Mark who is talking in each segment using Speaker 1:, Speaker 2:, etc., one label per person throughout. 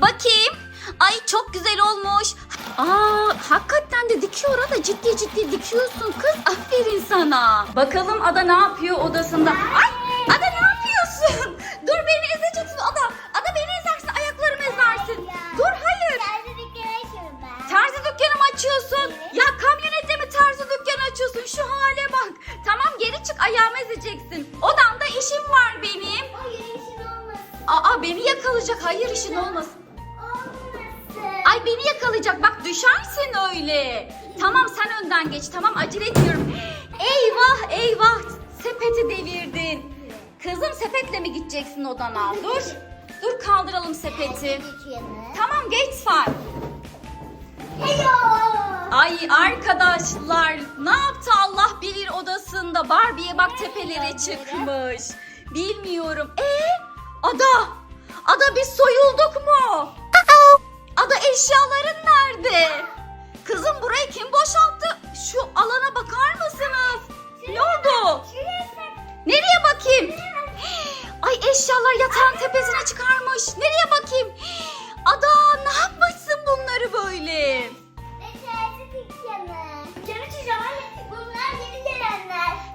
Speaker 1: Bakayım. Ay çok güzel olmuş. Aa hakikaten de dikiyor Ada ciddi ciddi dikiyorsun kız. Aferin sana. Bakalım Ada ne yapıyor odasında. Ay Ada ne yapıyorsun? Dur beni ezeceksin Ada. Ada beni ezersin ayaklarımı ezersin. Dur hayır. Terzi dükkanı mı açıyorsun? Ya kamyonette mi terzi dükkanı açıyorsun? Şu hale bak. Tamam geri çık ayağımı ezeceksin. Odamda işim var benim. Aa beni yakalayacak. Hayır işin olmasın. Ay beni yakalayacak. Bak düşersin öyle. Tamam sen önden geç. Tamam acele ediyorum. Eyvah eyvah. Sepeti devirdin. Kızım sepetle mi gideceksin odana? Dur. Dur kaldıralım sepeti. Tamam geç sen. Ay arkadaşlar ne yaptı Allah bilir odasında Barbie'ye bak tepelere çıkmış. Bilmiyorum. E Ada Ada biz soyulduk mu? Ada eşyaların nerede? Kızım burayı kim boşalttı? Şu alana bakar mısınız? Ne oldu? Nereye bakayım? Ay eşyalar yatağın tepesine çıkarmış. Nereye bakayım? Ada ne yapmışsın bunları böyle?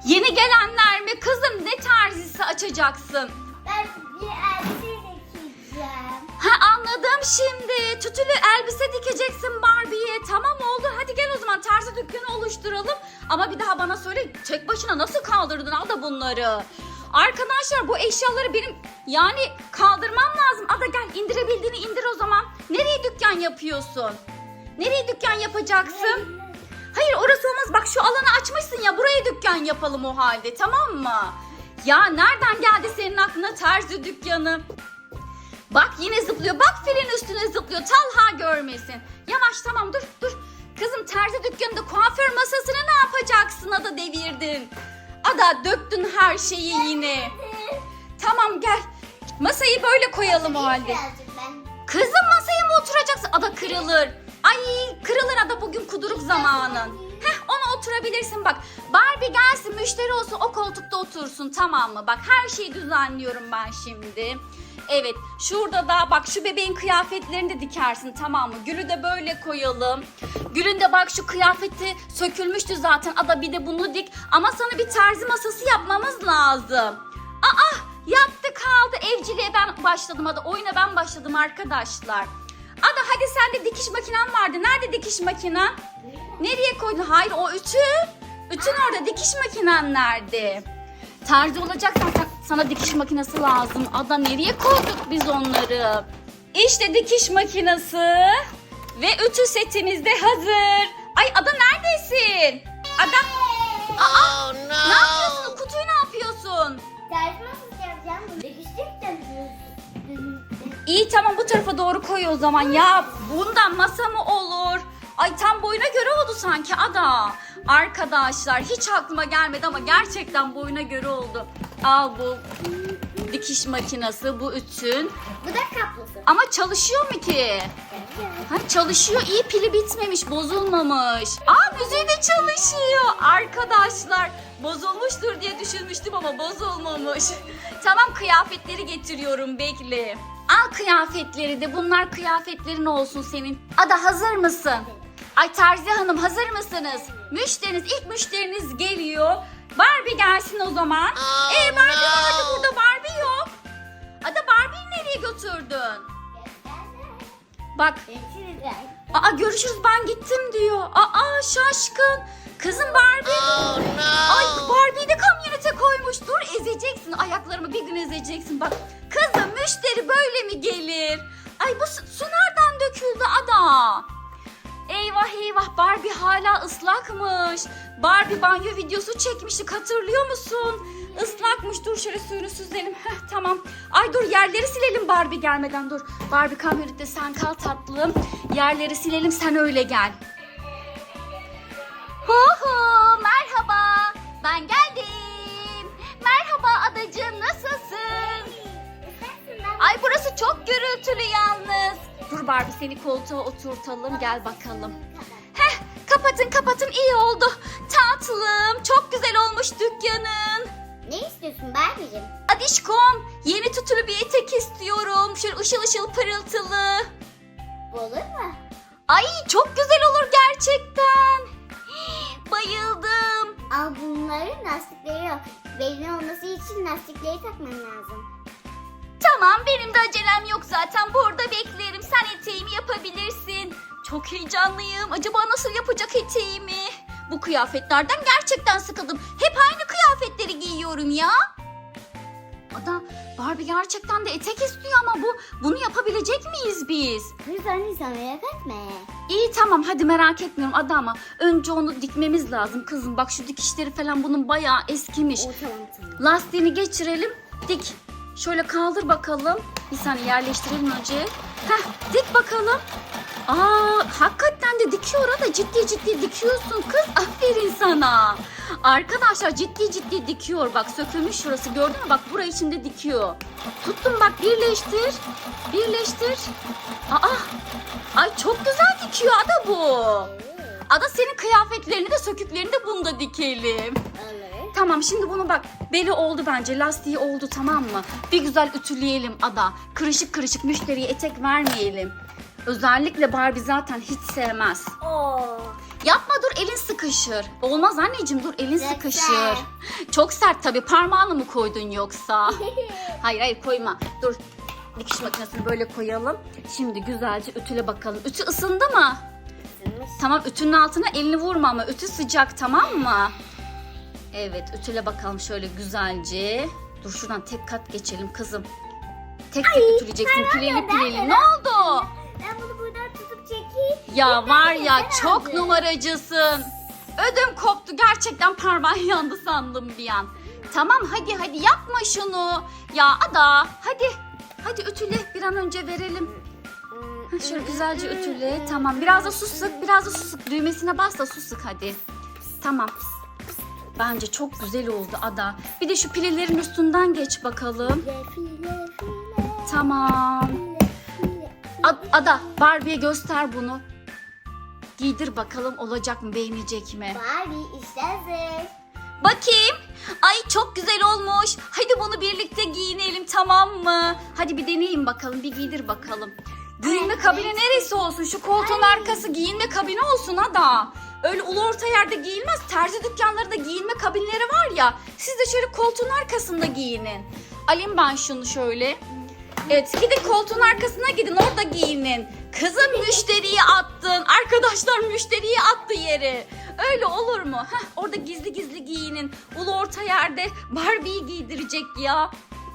Speaker 1: Yeni gelenler mi? Kızım ne terzisi açacaksın? Ha anladım şimdi. Tütülü elbise dikeceksin Barbie'ye. Tamam oldu. Hadi gel o zaman terzi dükkanı oluşturalım. Ama bir daha bana söyle tek başına nasıl kaldırdın al da bunları. Arkadaşlar bu eşyaları benim yani kaldırmam lazım. Ada gel indirebildiğini indir o zaman. Nereye dükkan yapıyorsun? Nereye dükkan yapacaksın? Hayır orası olmaz. Bak şu alanı açmışsın ya. Buraya dükkan yapalım o halde tamam mı? Ya nereden geldi senin aklına terzi dükkanı? Bak yine zıplıyor. Bak filin üstüne zıplıyor. Talha görmesin. Yavaş tamam dur dur. Kızım terzi dükkanında kuaför masasını ne yapacaksın? Ada devirdin. Ada döktün her şeyi yine. Tamam gel. Masayı böyle koyalım o halde. Kızım masaya mı oturacaksın? Ada kırılır. Ay kırılır ada bugün kuduruk zamanın. Heh ona oturabilirsin bak. Barbie gelsin müşteri olsun o koltukta otursun tamam mı? Bak her şeyi düzenliyorum ben şimdi. Evet şurada da bak şu bebeğin kıyafetlerini de dikersin tamam mı? Gülü de böyle koyalım. Gülün de bak şu kıyafeti sökülmüştü zaten. Ada bir de bunu dik. Ama sana bir terzi masası yapmamız lazım. Aa yaptı kaldı. Evciliğe ben başladım Ada. Oyuna ben başladım arkadaşlar. Hadi sende dikiş makinen vardı. Nerede dikiş makinen? Nereye koydun? Hayır o ütü. Ütün orada dikiş makinen nerede? Terzi olacaksan sa- sana dikiş makinesi lazım. Ada nereye koyduk biz onları? İşte dikiş makinesi ve ütü setimiz de hazır. Ay Ada neredesin? Ada Aa, ne yapıyorsun? Kutuyu ne yapıyorsun? İyi tamam bu tarafa doğru koy o zaman. Ya bundan masa mı olur? Ay tam boyuna göre oldu sanki ada. Arkadaşlar hiç aklıma gelmedi ama gerçekten boyuna göre oldu. Al bu dikiş makinesi, bu ütün.
Speaker 2: Bu da kaplısı.
Speaker 1: Ama çalışıyor mu ki? Ha, çalışıyor. iyi pili bitmemiş, bozulmamış. Aa müziği de çalışıyor. Arkadaşlar bozulmuştur diye düşünmüştüm ama bozulmamış. tamam kıyafetleri getiriyorum bekle. Al kıyafetleri de bunlar kıyafetlerin olsun senin. Ada hazır mısın? Ay Terzi Hanım hazır mısınız? Müşteriniz ilk müşteriniz geliyor. Barbie gelsin o zaman. Ee Barbie vardı burada Barbie yok. Ada Barbie'yi nereye götürdün? Bak Aa görüşürüz ben gittim diyor. Aa şaşkın. Kızım Barbie. Ay Barbie'yi de kamyonete koymuş. Dur ezeceksin ayaklarımı bir gün ezeceksin. Bak kızım müşteri böyle mi gelir? Ay bu su, nereden döküldü ada? Eyvah eyvah Barbie hala ıslakmış. Barbie banyo videosu çekmiştik hatırlıyor musun? Islakmış dur şöyle suyunu süzelim. Heh, tamam. Ay dur yerleri silelim Barbie gelmeden dur. Barbie kamyonette sen kal tatlım. Yerleri silelim sen öyle gel. Hu hu merhaba Dur Barbie seni koltuğa oturtalım gel bakalım. Heh kapatın kapatın iyi oldu. Tatlım çok güzel olmuş dükkanın.
Speaker 2: Ne istiyorsun Barbie'cim?
Speaker 1: Adişkom yeni tutulu bir etek istiyorum. Şöyle ışıl ışıl pırıltılı.
Speaker 2: Bu olur mu?
Speaker 1: Ay çok güzel olur gerçekten. Bayıldım.
Speaker 2: Ama bunların lastikleri yok. Belli olması için lastikleri takman lazım.
Speaker 1: Tamam benim de acelem yok zaten. Burada Çok heyecanlıyım. Acaba nasıl yapacak eteğimi? Bu kıyafetlerden gerçekten sıkıldım. Hep aynı kıyafetleri giyiyorum ya. Ada Barbie gerçekten de etek istiyor ama bu bunu yapabilecek miyiz biz?
Speaker 2: Lütfen lütfen merak etme.
Speaker 1: İyi tamam hadi merak etmiyorum Ada ama önce onu dikmemiz lazım kızım. Bak şu dikişleri falan bunun bayağı eskimiş.
Speaker 2: O tamam tamam.
Speaker 1: Lastiğini geçirelim. Dik. Şöyle kaldır bakalım. Bir saniye yerleştirelim önce. Heh, dik bakalım. Aa, hakikaten de dikiyor da ciddi ciddi dikiyorsun kız. Aferin sana. Arkadaşlar ciddi ciddi dikiyor. Bak sökülmüş şurası gördün mü? Bak burayı içinde dikiyor. Tuttum bak birleştir. Birleştir. Aa, ay çok güzel dikiyor Ada bu. Ada senin kıyafetlerini de söküklerini de bunda dikelim. Tamam şimdi bunu bak beli oldu bence lastiği oldu tamam mı? Bir güzel ütüleyelim Ada. Kırışık kırışık müşteriye etek vermeyelim. Özellikle Barbie zaten hiç sevmez.
Speaker 2: Oo.
Speaker 1: Yapma dur elin sıkışır. Olmaz anneciğim dur elin
Speaker 2: Çok
Speaker 1: sıkışır. Çok sert tabii parmağını mı koydun yoksa? hayır hayır koyma dur. Dikiş makinesini böyle koyalım. Şimdi güzelce ütüle bakalım. Ütü ısındı mı? Tamam ütünün altına elini vurma ama ütü sıcak tamam mı? Evet ütüle bakalım şöyle güzelce. Dur şuradan tek kat geçelim kızım. Tek tek ütüleyeceksin pileli pileli. Ne oldu? Ya var ya çok numaracısın. Ödüm koptu gerçekten parmağın yandı sandım bir an. Tamam hadi hadi yapma şunu. Ya Ada hadi. Hadi ütüle bir an önce verelim. Ha, Şöyle güzelce ütüle. Tamam biraz da su sık biraz da su sık. Düğmesine bas da su hadi. Tamam. Bence çok güzel oldu Ada. Bir de şu pilelerin üstünden geç bakalım. Tamam. Ada Barbie'ye göster bunu. Giydir bakalım olacak mı beğenecek mi?
Speaker 2: Barbie işte hazır.
Speaker 1: Bakayım. Ay çok güzel olmuş. Hadi bunu birlikte giyinelim tamam mı? Hadi bir deneyeyim bakalım bir giydir bakalım. Giyinme kabini neresi olsun? Şu koltuğun
Speaker 2: Ay.
Speaker 1: arkası giyinme kabini olsun Ada. Öyle ulu orta yerde giyilmez. Terzi dükkanlarında giyinme kabinleri var ya. Siz de şöyle koltuğun arkasında giyinin. Alayım ben şunu şöyle. Evet gidin koltuğun arkasına gidin orada giyinin. Kızım müşteriyi attın. Arkadaşlar müşteriyi attı yere. Öyle olur mu? Heh, orada gizli gizli giyinin. Ulu orta yerde Barbie'yi giydirecek ya.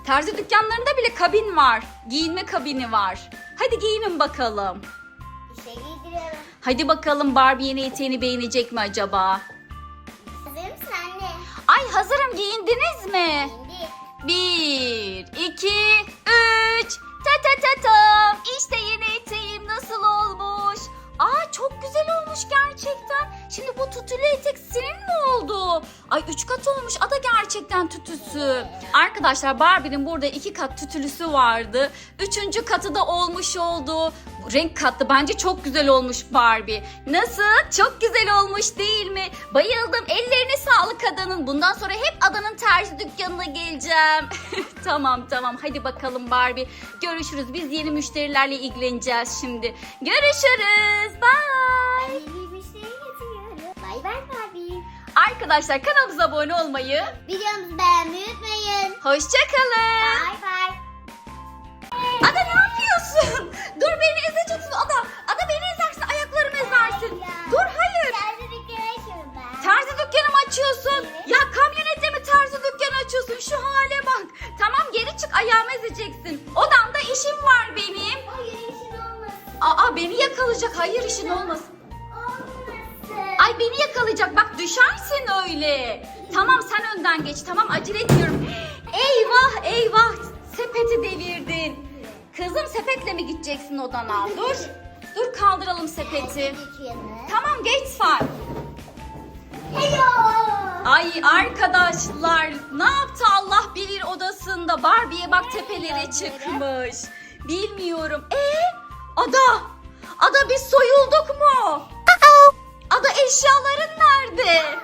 Speaker 1: Terzi dükkanlarında bile kabin var. Giyinme kabini var. Hadi giyinin bakalım.
Speaker 2: İşte giydiriyorum.
Speaker 1: Hadi bakalım Barbie yeni eteğini beğenecek mi acaba?
Speaker 2: Hazır mısın anne?
Speaker 1: Ay hazırım giyindiniz mi?
Speaker 2: Şimdi.
Speaker 1: Bir, iki, üç. Ta ta ta tam. İşte yeni eteğim nasıl olmuş? Aa çok güzel olmuş gerçekten. Şimdi bu tütülü etek senin mi oldu? Ay üç kat olmuş. Ada gerçekten tütüsü. Arkadaşlar Barbie'nin burada iki kat tütülüsü vardı. Üçüncü katı da olmuş oldu. Renk katlı bence çok güzel olmuş Barbie. Nasıl? Çok güzel olmuş değil mi? Bayıldım. Ellerine sağlık Adanın. Bundan sonra hep Adanın terzi dükkanına geleceğim. tamam tamam hadi bakalım Barbie. Görüşürüz. Biz yeni müşterilerle ilgileneceğiz şimdi. Görüşürüz. Bye.
Speaker 2: Bir müşteri getiriyorum. Bay bay Barbie.
Speaker 1: Arkadaşlar kanalımıza abone olmayı,
Speaker 2: Videomuzu beğenmeyi unutmayın.
Speaker 1: hoşçakalın.
Speaker 2: Bay bay.
Speaker 1: Aa beni yakalayacak. Hayır işin olmasın. Ay beni yakalayacak. Bak düşersin öyle. Tamam sen önden geç. Tamam acele ediyorum. Eyvah eyvah. Sepeti devirdin. Kızım sepetle mi gideceksin odana? Dur. Dur kaldıralım sepeti. Tamam geç sen. Ay arkadaşlar ne yaptı Allah bilir odasında Barbie'ye bak tepelere çıkmış. Bilmiyorum. E Ada. Ada biz soyulduk mu? Ada eşyaların nerede?